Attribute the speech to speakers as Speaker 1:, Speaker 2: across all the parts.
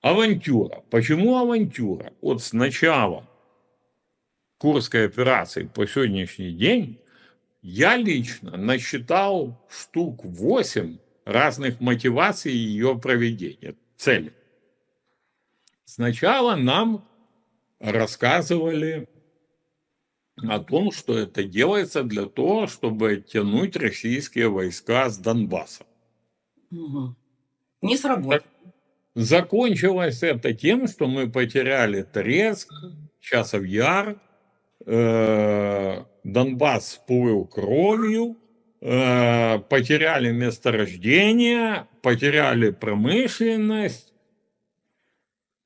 Speaker 1: Авантюра. Почему авантюра? Вот с начала Курской операции по сегодняшний день я лично насчитал штук 8 разных мотиваций ее проведения, цели. Сначала нам рассказывали о том, что это делается для того, чтобы оттянуть российские войска с Донбасса.
Speaker 2: Угу. Не сработало.
Speaker 1: Закончилось это тем, что мы потеряли Торецк, Часов Яр, э, Донбасс всплыл кровью, э, потеряли месторождение, потеряли промышленность,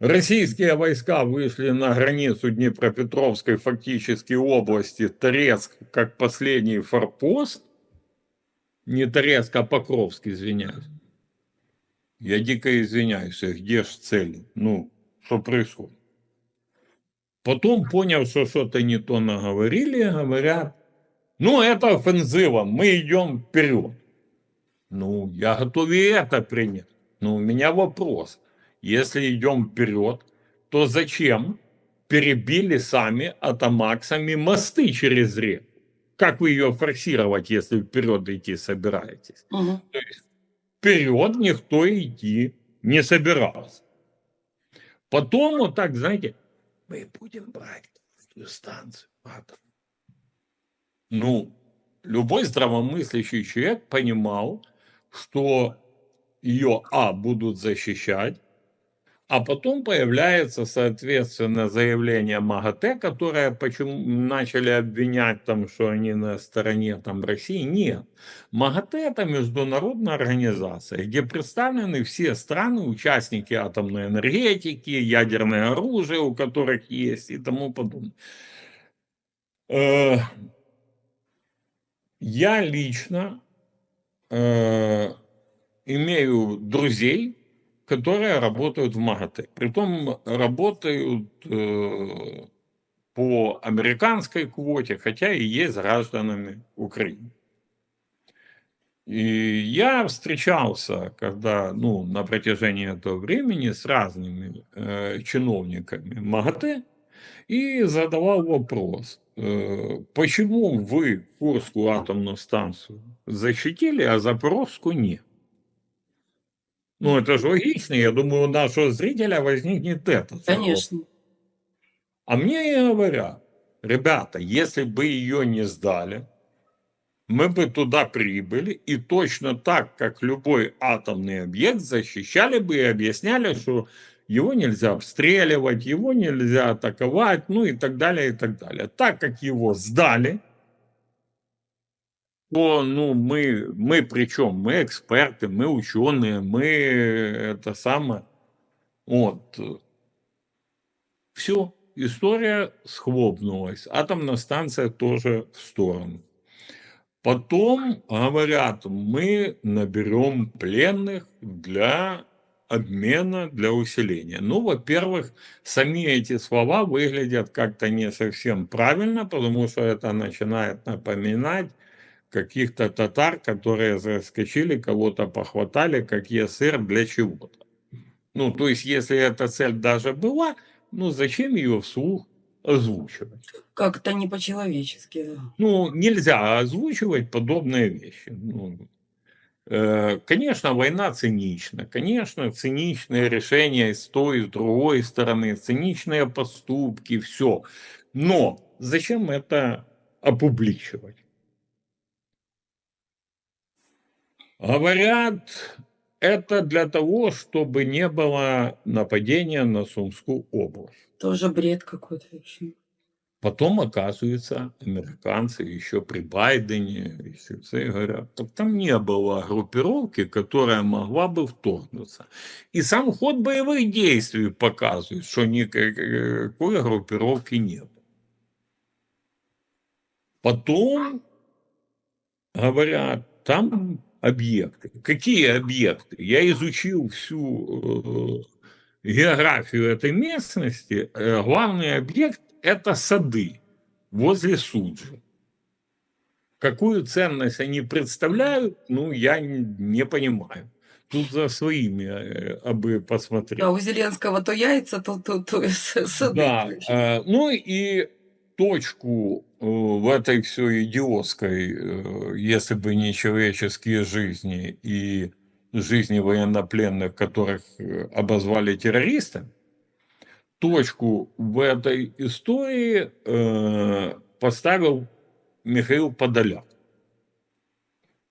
Speaker 1: Российские войска вышли на границу Днепропетровской фактически области Торецк как последний форпост. Не Торецк, а Покровск, извиняюсь. Я дико извиняюсь, где ж цели? Ну, что происходит? Потом понял, что что-то не то наговорили, говорят, ну, это офензива, мы идем вперед. Ну, я готов и это принять. Но у меня вопрос – если идем вперед, то зачем перебили сами атомаксами мосты через реку? Как вы ее форсировать, если вперед идти собираетесь? Угу. То есть вперед никто идти не собирался. Потом вот так, знаете, мы будем брать станцию атом. Ну, любой здравомыслящий человек понимал, что ее, а, будут защищать, а потом появляется, соответственно, заявление МАГАТЭ, которое почему начали обвинять там, что они на стороне там России. Нет. МАГАТЭ это международная организация, где представлены все страны, участники атомной энергетики, ядерное оружие, у которых есть и тому подобное. Э, я лично э, имею друзей, которые работают в МАГАТЭ. Притом работают э, по американской квоте, хотя и есть гражданами Украины. И я встречался, когда, ну, на протяжении этого времени с разными э, чиновниками МАГАТЭ и задавал вопрос, э, почему вы Курскую атомную станцию защитили, а Запорожскую нет? Ну, это же логично. Я думаю, у нашего зрителя возникнет это.
Speaker 2: Конечно.
Speaker 1: А мне и говорят, ребята, если бы ее не сдали, мы бы туда прибыли и точно так, как любой атомный объект, защищали бы и объясняли, что его нельзя обстреливать, его нельзя атаковать, ну и так далее, и так далее. Так как его сдали, то ну, мы, мы причем, мы эксперты, мы ученые, мы это самое. Вот. Все, история схлопнулась. Атомная станция тоже в сторону. Потом говорят, мы наберем пленных для обмена, для усиления. Ну, во-первых, сами эти слова выглядят как-то не совсем правильно, потому что это начинает напоминать каких-то татар, которые заскочили, кого-то похватали, как ЕСР для чего-то. Ну, то есть, если эта цель даже была, ну, зачем ее вслух озвучивать?
Speaker 2: Как-то не по-человечески, да.
Speaker 1: Ну, нельзя озвучивать подобные вещи. Ну, э, Конечно, война цинична. Конечно, циничные решения с той, с другой стороны, циничные поступки, все. Но зачем это опубличивать? Говорят, это для того, чтобы не было нападения на Сумскую область.
Speaker 2: Тоже бред какой-то вообще.
Speaker 1: Потом, оказывается, американцы еще при Байдене и все говорят, так там не было группировки, которая могла бы вторгнуться. И сам ход боевых действий показывает, что никакой группировки не было. Потом говорят, там объекты. Какие объекты? Я изучил всю э, географию этой местности. Э, главный объект – это сады возле Суджи. Какую ценность они представляют, ну, я не понимаю. Тут за своими, э, аби посмотреть.
Speaker 2: Да, у Зеленского то яйца, то, то, то с- сыны.
Speaker 1: Да, э, ну и точку э, в этой все идиотской, э, если бы не человеческие жизни и жизни военнопленных, которых э, обозвали террористами, точку в этой истории поставил Михаил Подоляк.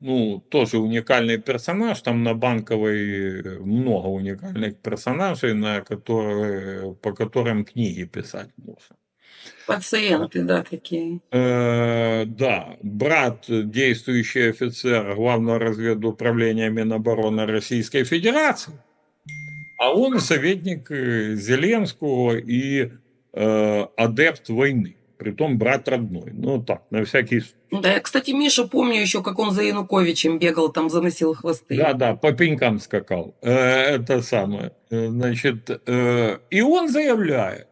Speaker 1: Ну, тоже уникальный персонаж. Там на Банковой много уникальных персонажей, на которые, по которым книги писать можно.
Speaker 2: Пациенты, да, такие.
Speaker 1: Э, да, брат, действующий офицер Главного разведуправления Минобороны Российской Федерации, а он советник э, Зеленского и э, адепт войны, притом брат родной. Ну так, на всякий случай.
Speaker 2: Да, я, кстати, Миша помню еще, как он за Януковичем бегал, там заносил хвосты.
Speaker 1: Да, да, по пенькам скакал. Э, Это самое. Э, Значит, э, и он заявляет,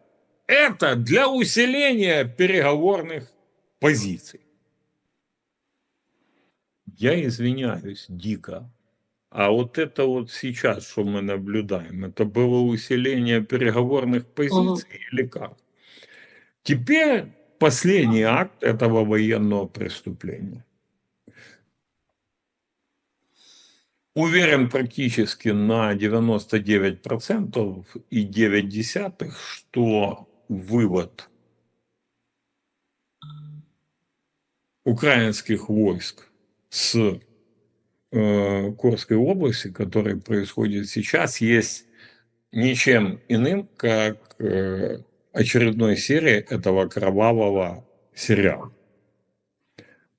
Speaker 1: это для усиления переговорных позиций. Я извиняюсь дико. А вот это вот сейчас, что мы наблюдаем, это было усиление переговорных позиций или как? Теперь последний акт этого военного преступления. Уверен практически на 99% и 9 десятых, что вывод украинских войск с э, Курской области, который происходит сейчас, есть ничем иным, как э, очередной серии этого кровавого сериала.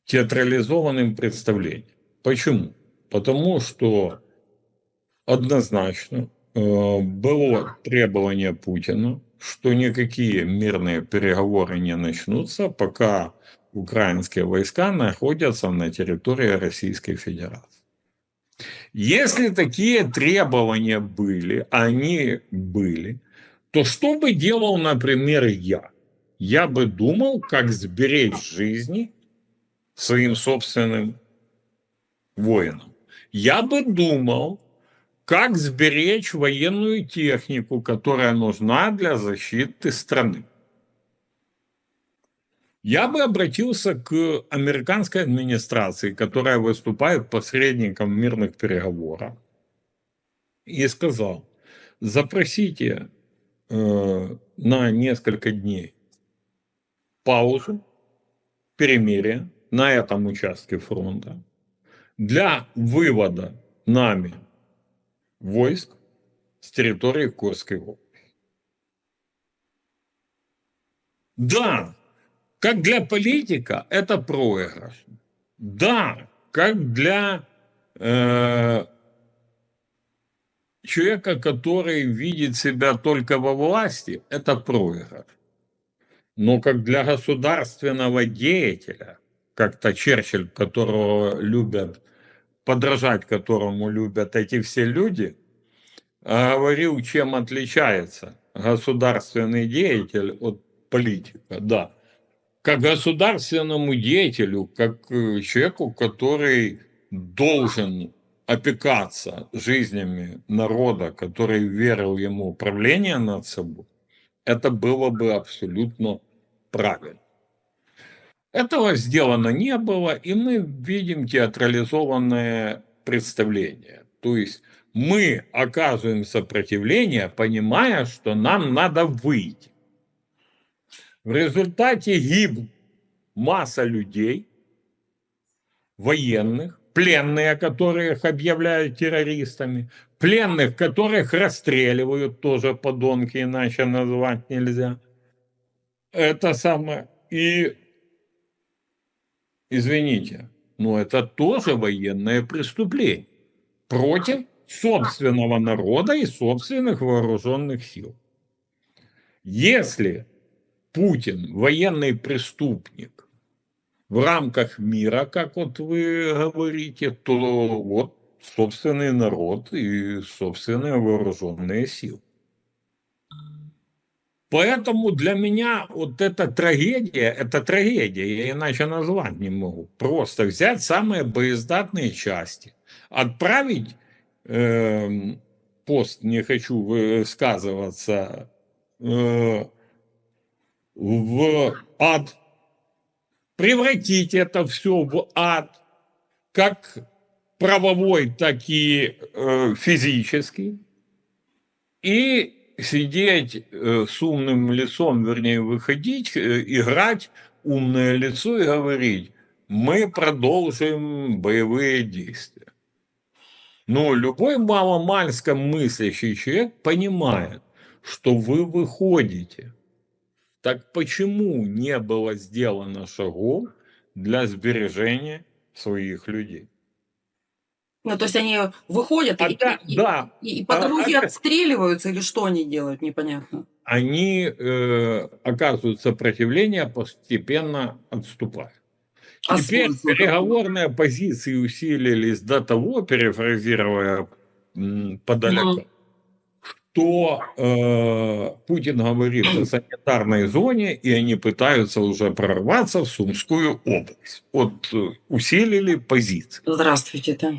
Speaker 1: Театрализованным представлением. Почему? Потому что однозначно было требование Путина, что никакие мирные переговоры не начнутся, пока украинские войска находятся на территории Российской Федерации. Если такие требования были, они были, то что бы делал, например, я? Я бы думал, как сберечь жизни своим собственным воинам. Я бы думал, как сберечь военную технику, которая нужна для защиты страны. Я бы обратился к американской администрации, которая выступает посредником мирных переговорах, и сказал, запросите э, на несколько дней паузу, перемирие на этом участке фронта для вывода нами войск с территории Курской области. Да, как для политика это проигрыш. Да, как для э, человека, который видит себя только во власти, это проигрыш. Но как для государственного деятеля, как-то Черчилль, которого любят, подражать которому любят эти все люди, говорил, чем отличается государственный деятель от политика. Да, как государственному деятелю, как э, человеку, который должен опекаться жизнями народа, который верил ему управление над собой, это было бы абсолютно правильно. Этого сделано не было, и мы видим театрализованное представление. То есть мы оказываем сопротивление, понимая, что нам надо выйти. В результате гибнет масса людей, военных, пленные, которых объявляют террористами, пленных, которых расстреливают, тоже подонки, иначе назвать нельзя. Это самое. И, извините, но это тоже военное преступление против собственного народа и собственных вооруженных сил. Если Путин военный преступник в рамках мира, как вот вы говорите, то вот собственный народ и собственные вооруженные силы. Поэтому для меня вот эта трагедия, это трагедия, я иначе назвать не могу. Просто взять самые боездатные части, отправить эм, пост не хочу высказываться э, в ад, превратить это все в ад, как правовой, так и э, физический, и сидеть э, с умным лицом, вернее, выходить, э, играть умное лицо и говорить, мы продолжим боевые действия. Но любой маломальско мыслящий человек понимает, что вы выходите. Так почему не было сделано шагов для сбережения своих людей?
Speaker 2: Ну, то есть они выходят
Speaker 1: А
Speaker 2: и,
Speaker 1: да,
Speaker 2: и-
Speaker 1: да,
Speaker 2: и- и по
Speaker 1: А- а-
Speaker 2: отстреливаются, или что они делают, непонятно.
Speaker 1: они э, оказывают сопротивление, постепенно отступают.
Speaker 2: А
Speaker 1: Теперь
Speaker 2: смысл
Speaker 1: переговорные позиции усилились до того, перефразируя подалеку,
Speaker 2: Мгм.
Speaker 1: что э, Путин говорит о санитарной зоне, и они пытаются уже прорваться в Сумскую область. Вот э, усилили позиции.
Speaker 2: Здравствуйте, да.